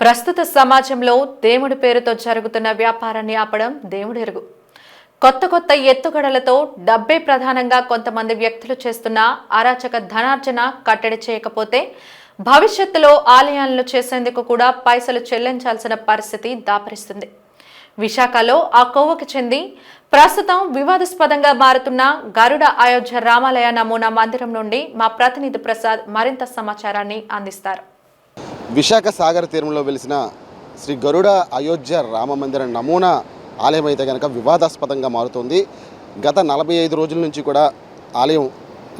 ప్రస్తుత సమాజంలో దేవుడి పేరుతో జరుగుతున్న వ్యాపారాన్ని ఆపడం దేవుడి ఎరుగు కొత్త కొత్త ఎత్తుగడలతో డబ్బే ప్రధానంగా కొంతమంది వ్యక్తులు చేస్తున్న అరాచక ధనార్జన కట్టడి చేయకపోతే భవిష్యత్తులో ఆలయాలను చేసేందుకు కూడా పైసలు చెల్లించాల్సిన పరిస్థితి దాపరిస్తుంది. విశాఖలో ఆ కోవకు చెంది ప్రస్తుతం వివాదాస్పదంగా మారుతున్న గరుడ అయోధ్య రామాలయ నమూనా మందిరం నుండి మా ప్రతినిధి ప్రసాద్ మరింత సమాచారాన్ని అందిస్తారు. విశాఖ సాగర తీరంలో వెలిసిన శ్రీ గరుడ అయోధ్య రామ మందిర నమూనా ఆలయం అయితే కనుక వివాదాస్పదంగా మారుతోంది. గత నలభై ఐదు రోజుల నుంచి కూడా ఆలయం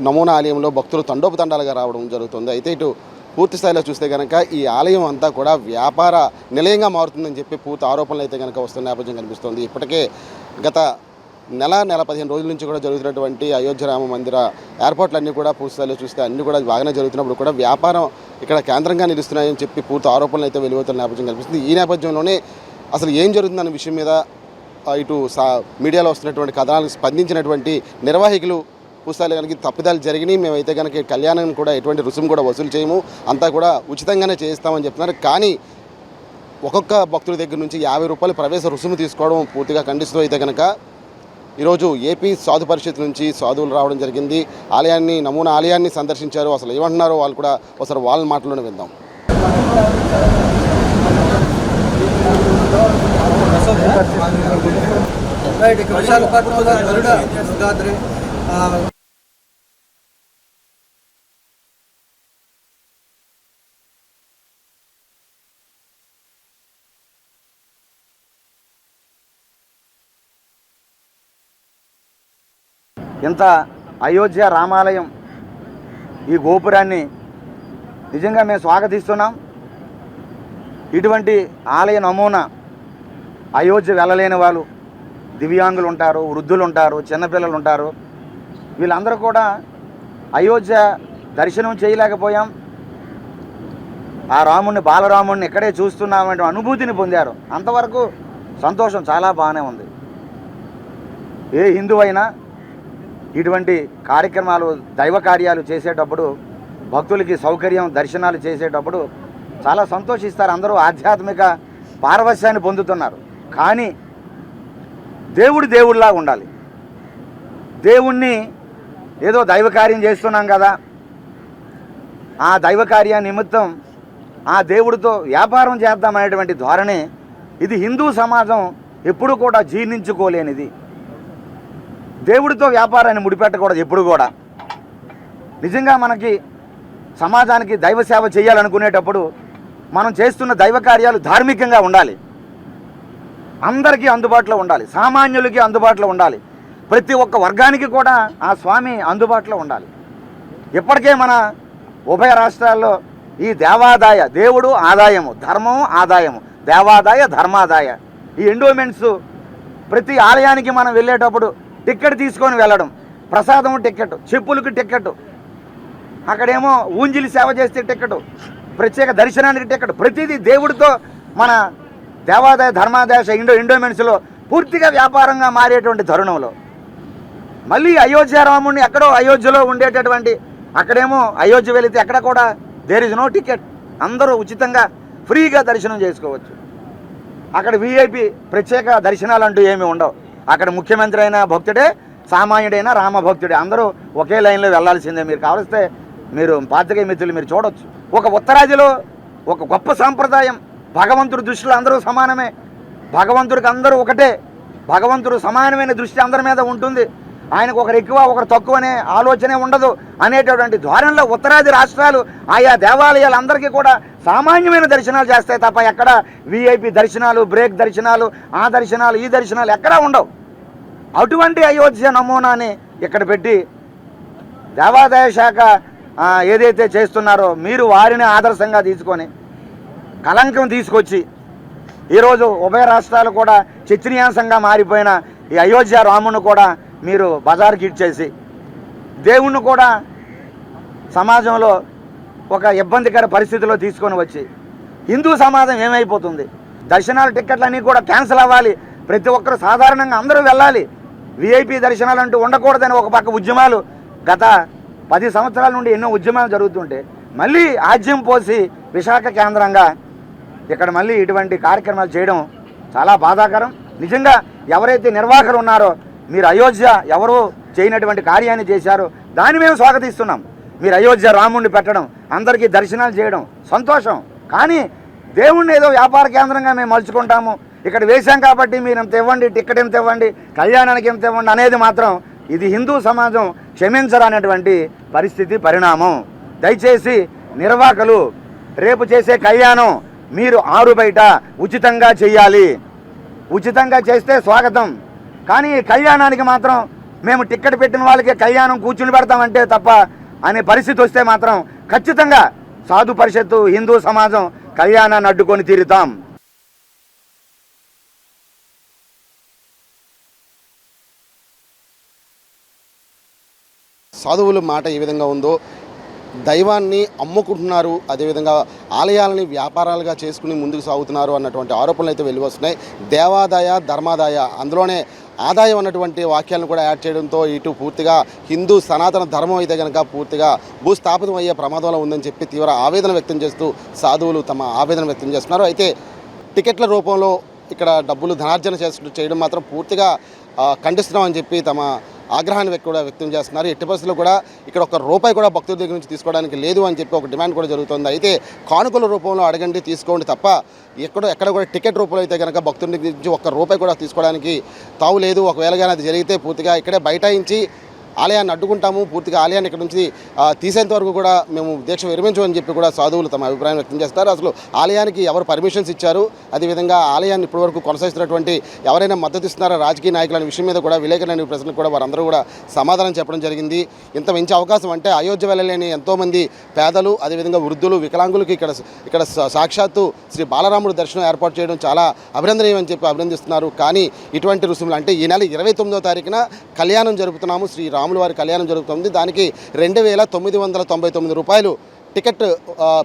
నమూనా ఆలయంలో భక్తులు తండోపతండాలుగా రావడం జరుగుతుంది. అయితే ఇటు పూర్తి స్థాయిలో చూస్తే కనుక ఈ ఆలయం అంతా కూడా వ్యాపార నిలయంగా మారుతుందని చెప్పి పూర్తి ఆరోపణలు అయితే కనుక వస్తున్న నేపథ్యం కనిపిస్తుంది. ఇప్పటికే గత నెల నెల పదిహేను రోజుల నుంచి కూడా జరుగుతున్నటువంటి అయోధ్య రామ మందిర ఏర్పాట్లన్నీ కూడా పూర్తి స్థాయిలో చూస్తే అన్నీ కూడా బాగానే జరుగుతున్నప్పుడు కూడా వ్యాపారం ఇక్కడ కేంద్రంగా నిలుస్తున్నాయని చెప్పి పూర్తి ఆరోపణలు అయితే వెలువతున్న నేపథ్యం కనిపిస్తుంది. ఈ నేపథ్యంలోనే అసలు ఏం జరుగుతుందన్న విషయం మీద ఇటు సా మీడియాలో వస్తున్నటువంటి కథనాలకు స్పందించినటువంటి నిర్వాహికులు పుస్తకాలు కనుక తప్పిదాలు జరిగినాయి. మేమైతే కనుక కళ్యాణం కూడా ఎటువంటి రుసుము కూడా వసూలు చేయము. అంతా కూడా ఉచితంగానే చేయిస్తామని చెప్తున్నారు. కానీ ఒక్కొక్క భక్తుల దగ్గర నుంచి యాభై రూపాయలు ప్రవేశ రుసుము తీసుకోవడం పూర్తిగా ఖండిస్తూ అయితే కనుక ఈరోజు ఏపీ సాధు పరిషత్ నుంచి సాధువులు రావడం జరిగింది. ఆలయాన్ని నమూనా ఆలయాన్ని సందర్శించారు. అసలు ఏమంటున్నారో వాళ్ళు కూడా ఒకసారి వాళ్ళ మాటలను విందాం. రైట్ ఇక విశాఖపట్నంలో గరుడ శివరాత్రి ఇంత అయోధ్య రామాలయం ఈ గోపురాన్ని నిజంగా మేము స్వాగతిస్తున్నాం. ఇటువంటి ఆలయ నమూనా అయోధ్య వెళ్ళలేని వాళ్ళు దివ్యాంగులు ఉంటారు వృద్ధులు ఉంటారు చిన్నపిల్లలు ఉంటారు వీళ్ళందరూ కూడా అయోధ్య దర్శనం చేయలేకపోయాం. ఆ రాముణ్ణి బాలరాముణ్ణి ఇక్కడే చూస్తున్నామంటే అనుభూతిని పొందారు. అంతవరకు సంతోషం చాలా బాగానే ఉంది. ఏ హిందువైనా ఇటువంటి కార్యక్రమాలు దైవ కార్యాలు చేసేటప్పుడు భక్తులకి సౌకర్యం దర్శనాలు చేసేటప్పుడు చాలా సంతోషిస్తారు. అందరూ ఆధ్యాత్మిక పారవస్యాన్ని పొందుతున్నారు. కానీ దేవుడు దేవుడిలా ఉండాలి. దేవుణ్ణి ఏదో దైవ కార్యం చేస్తున్నాం కదా. ఆ దైవ కార్య నిమిత్తం ఆ దేవుడితో వ్యాపారం చేద్దామనేటువంటి ధోరణి ఇది హిందూ సమాజం ఎప్పుడు కూడా జీర్ణించుకోలేనిది. దేవుడితో వ్యాపారాన్ని ముడిపెట్టకూడదు ఎప్పుడు కూడా. నిజంగా మనకి సమాజానికి దైవ సేవ చేయాలనుకునేటప్పుడు మనం చేస్తున్న దైవ కార్యాలు ధార్మికంగా ఉండాలి. అందరికీ అందుబాటులో ఉండాలి. సామాన్యులకి అందుబాటులో ఉండాలి. ప్రతి ఒక్క వర్గానికి కూడా ఆ స్వామి అందుబాటులో ఉండాలి. ఇప్పటికే మన ఉభయ రాష్ట్రాల్లో ఈ దేవాదాయ దేవుడు ఆదాయము ధర్మము ఆదాయము దేవాదాయ ధర్మాదాయ ఈ ఎండోమెంట్స్ ప్రతి ఆలయానికి మనం వెళ్ళేటప్పుడు టిక్కెట్ తీసుకొని వెళ్ళడం. ప్రసాదం టిక్కెట్ చెప్పులకి టిక్కెట్. అక్కడేమో ఊంజిలి సేవ చేస్తే టిక్కెట్ ప్రత్యేక దర్శనానికి టికెట్ ప్రతిదీ దేవుడితో మన దేవాదాయ ధర్మాదేశ ఇండో ఇండోమెన్స్లో పూర్తిగా వ్యాపారంగా మారేటువంటి తరుణంలో. మళ్ళీ అయోధ్య రాముడిని ఎక్కడో అయోధ్యలో ఉండేటటువంటి అక్కడేమో అయోధ్య వెళితే అక్కడ కూడా దేర్ ఇస్ నో టికెట్ అందరూ ఉచితంగా ఫ్రీగా దర్శనం చేసుకోవచ్చు. అక్కడ విఐపి ప్రత్యేక దర్శనాలు అంటూ ఏమీ ఉండవు. అక్కడ ముఖ్యమంత్రి అయిన భక్తుడే సామాన్యుడైన రామభక్తుడే. అందరూ ఒకే లైన్లో వెళ్ళాల్సిందే. మీరు కావలిస్తే మీరు పాత్రికేయ మిత్రులు మీరు చూడొచ్చు. ఒక ఉత్తరాదిలో ఒక గొప్ప సాంప్రదాయం. భగవంతుడి దృష్టిలో అందరూ సమానమే. భగవంతుడికి అందరూ ఒకటే. భగవంతుడు సమానమైన దృష్టి అందరి మీద ఉంటుంది. ఆయనకు ఒకరు ఎక్కువ ఒకరు తక్కువ అనే ఆలోచనే ఉండదు అనేటటువంటి ధోరణిలో ఉత్తరాది రాష్ట్రాలు ఆయా దేవాలయాలు అందరికీ కూడా సామాన్యమైన దర్శనాలు చేస్తాయి తప్ప ఎక్కడ విఐపి దర్శనాలు బ్రేక్ దర్శనాలు ఆ దర్శనాలు ఈ దర్శనాలు ఎక్కడా ఉండవు. అటువంటి అయోధ్య నమూనాని ఇక్కడ పెట్టి దేవాదాయ శాఖ ఏదైతే చేస్తున్నారో మీరు వారిని ఆదర్శంగా తీసుకొని కలంకం తీసుకొచ్చి ఈరోజు ఉభయ రాష్ట్రాలు కూడా చర్చనీయాంశంగా మారిపోయిన ఈ అయోధ్య రామును కూడా మీరు బజార్కి ఇచ్చేసి దేవుణ్ణి కూడా సమాజంలో ఒక ఇబ్బందికర పరిస్థితిలో తీసుకొని వచ్చి హిందూ సమాజం ఏమైపోతుంది? దర్శనాల టిక్కెట్లన్నీ కూడా క్యాన్సిల్ అవ్వాలి. ప్రతి ఒక్కరు సాధారణంగా అందరూ వెళ్ళాలి. విఐపి దర్శనాలు అంటూ ఉండకూడదని ఒక పక్క ఉద్యమాలు. గత పది సంవత్సరాల నుండి ఎన్నో ఉద్యమాలు జరుగుతుంటే మళ్ళీ ఆజ్యం పోసి విశాఖ కేంద్రంగా ఇక్కడ మళ్ళీ ఇటువంటి కార్యక్రమాలు చేయడం చాలా బాధాకరం. నిజంగా ఎవరైతే నిర్వాహకులు ఉన్నారో మీరు అయోధ్య ఎవరు చేయనటువంటి కార్యాన్ని చేశారో దాన్ని మేము స్వాగతిస్తున్నాం. మీరు అయోధ్య రాముడిని పెట్టడం అందరికీ దర్శనాలు చేయడం సంతోషం. కానీ దేవుణ్ణి ఏదో వ్యాపార కేంద్రంగా మేము మలుచుకుంటాము. ఇక్కడ వేశాం కాబట్టి మీరు ఇంత ఇవ్వండి టిక్కెట్ ఎంత ఇవ్వండి కళ్యాణానికి ఎంత ఇవ్వండి అనేది మాత్రం ఇది హిందూ సమాజం క్షమించరనేటువంటి పరిస్థితి పరిణామం. దయచేసి నిర్వాహకులు రేపు చేసే కళ్యాణం మీరు ఆరు బయట ఉచితంగా చేయాలి. ఉచితంగా చేస్తే స్వాగతం. కానీ కళ్యాణానికి మాత్రం మేము టిక్కెట్ పెట్టిన వాళ్ళకి కళ్యాణం కూర్చుని పెడతామంటే తప్ప అనే పరిస్థితి వస్తే మాత్రం ఖచ్చితంగా సాధు పరిషత్తు హిందూ సమాజం కళ్యాణాన్ని అడ్డుకొని తీరుతాం. సాధువుల మాట ఏ విధంగా ఉందో దైవాన్ని అమ్ముకుంటున్నారు అదేవిధంగా ఆలయాలని వ్యాపారాలుగా చేసుకుని ముందుకు సాగుతున్నారు అన్నటువంటి ఆరోపణలు అయితే వెలువస్తున్నాయి. దేవాదాయ ధర్మాదాయ అందులోనే ఆదాయం అన్నటువంటి వాక్యాలను కూడా యాడ్ చేయడంతో ఇటు పూర్తిగా హిందూ సనాతన ధర్మం అయితే కనుక పూర్తిగా భూస్థాపితం అయ్యే ప్రమాదంలో ఉందని చెప్పి తీవ్ర ఆవేదన వ్యక్తం చేస్తూ సాధువులు తమ ఆవేదన వ్యక్తం చేస్తున్నారు. అయితే టికెట్ల రూపంలో ఇక్కడ డబ్బులు ధనార్జన చేస్తూ చేయడం మాత్రం పూర్తిగా ఖండిస్తున్నామని చెప్పి తమ ఆగ్రహాన్ని వ్యక్తి కూడా వ్యక్తం చేస్తున్నారు. ఎట్టి పరిస్థితుల్లో కూడా ఇక్కడ ఒక రూపాయి కూడా భక్తుల దగ్గర నుంచి తీసుకోవడానికి లేదు అని చెప్పి ఒక డిమాండ్ కూడా జరుగుతుంది. అయితే కానుకల రూపంలో అడగండి తీసుకోండి తప్ప ఎక్కడ ఎక్కడ కూడా టికెట్ రూపంలో అయితే కనుక భక్తుల నుంచి ఒక్క రూపాయి కూడా తీసుకోవడానికి తావు లేదు. ఒకవేళ కానీ అది జరిగితే పూర్తిగా ఇక్కడే బైఠాయించి ఆలయాన్ని అడ్డుకుంటాము పూర్తిగా ఆలయాన్ని ఇక్కడ నుంచి తీసేంత వరకు కూడా మేము దీక్ష విరమించమని చెప్పి కూడా సాధువులు తమ అభిప్రాయం వ్యక్తం చేస్తారు. అసలు ఆలయానికి ఎవరు పర్మిషన్స్ ఇచ్చారు? అదేవిధంగా ఆలయాన్ని ఇప్పటివరకు కొనసాగిస్తున్నటువంటి ఎవరైనా మద్దతు ఇస్తున్నారా రాజకీయ నాయకులు అనే విషయం మీద కూడా విలేకరులైన ప్రశ్నలు కూడా వారందరూ కూడా సమాధానం చెప్పడం జరిగింది. ఇంత మంచి అవకాశం అంటే అయోధ్య వెళ్ళలేని ఎంతోమంది పేదలు అదేవిధంగా వృద్ధులు వికలాంగులకి ఇక్కడ ఇక్కడ సాక్షాత్తు శ్రీ బాలరాముడు దర్శనం ఏర్పాటు చేయడం చాలా అభినందనీయం అని చెప్పి అభినందిస్తున్నారు. కానీ ఇటువంటి రుసుములు అంటే ఈ నెల ఇరవై తొమ్మిదో తారీఖున కళ్యాణం జరుపుతున్నాము శ్రీ రాముల వారి కళ్యాణం జరుగుతుంది. దానికి రెండు వేల తొమ్మిది వందల తొంభై తొమ్మిది రూపాయలు టికెట్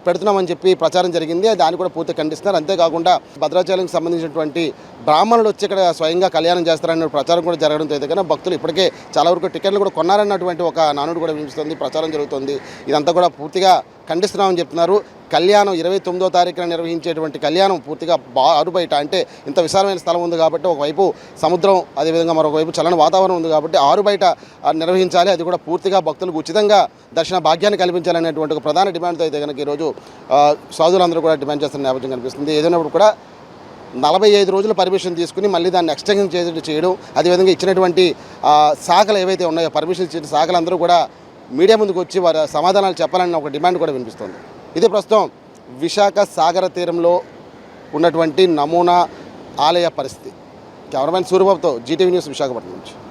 పెడుతున్నామని చెప్పి ప్రచారం జరిగింది. దాన్ని కూడా పూర్తి ఖండిస్తున్నారు. అంతేకాకుండా భద్రాచలంకి సంబంధించినటువంటి బ్రాహ్మణులు వచ్చి ఇక్కడ స్వయంగా కళ్యాణం చేస్తారనే ప్రచారం కూడా జరగడంతో అయితే భక్తులు ఇప్పటికే చాలా వరకు టికెట్లు కూడా కొన్నారన్నటువంటి ఒక నానుడు కూడా వినిపిస్తుంది. ప్రచారం జరుగుతుంది. ఇదంతా కూడా పూర్తిగా ఖండిస్తున్నామని చెప్తున్నారు. కళ్యాణం ఇరవై తొమ్మిదో తారీఖున నిర్వహించేటువంటి కళ్యాణం పూర్తిగా బా ఆరుబయట అంటే ఇంత విశాలమైన స్థలం ఉంది కాబట్టి ఒకవైపు సముద్రం అదేవిధంగా మరొకవైపు చల్లని వాతావరణం ఉంది కాబట్టి ఆరు బయట నిర్వహించాలి. అది కూడా పూర్తిగా భక్తులకు ఉచితంగా దర్శన భాగ్యాన్ని కల్పించాలనేటువంటి ఒక ప్రధాన డిమాండ్తో అయితే కనుక ఈరోజు ఆ, సాధువులందరూ కూడా డిమాండ్ చేస్తున్న నేపథ్యం కనిపిస్తుంది. ఏదైనప్పుడు కూడా నలభై ఐదు రోజులు పర్మిషన్ తీసుకుని మళ్ళీ దాన్ని ఎక్స్టెన్షన్ చేసి చేయడం అదేవిధంగా ఇచ్చినటువంటి శాఖలు ఏవైతే ఉన్నాయో పర్మిషన్ ఇచ్చిన శాఖలందరూ కూడా మీడియా ముందుకు వచ్చి వారి సమాధానాలు చెప్పాలని ఒక డిమాండ్ కూడా వినిపిస్తుంది. ఇది ప్రస్తుతం విశాఖ సాగర తీరంలో ఉన్నటువంటి నమూనా ఆలయ పరిస్థితి. కెమెరామెన్ సూర్యబాబుతో జీటీవీ న్యూస్ విశాఖపట్నం నుంచి.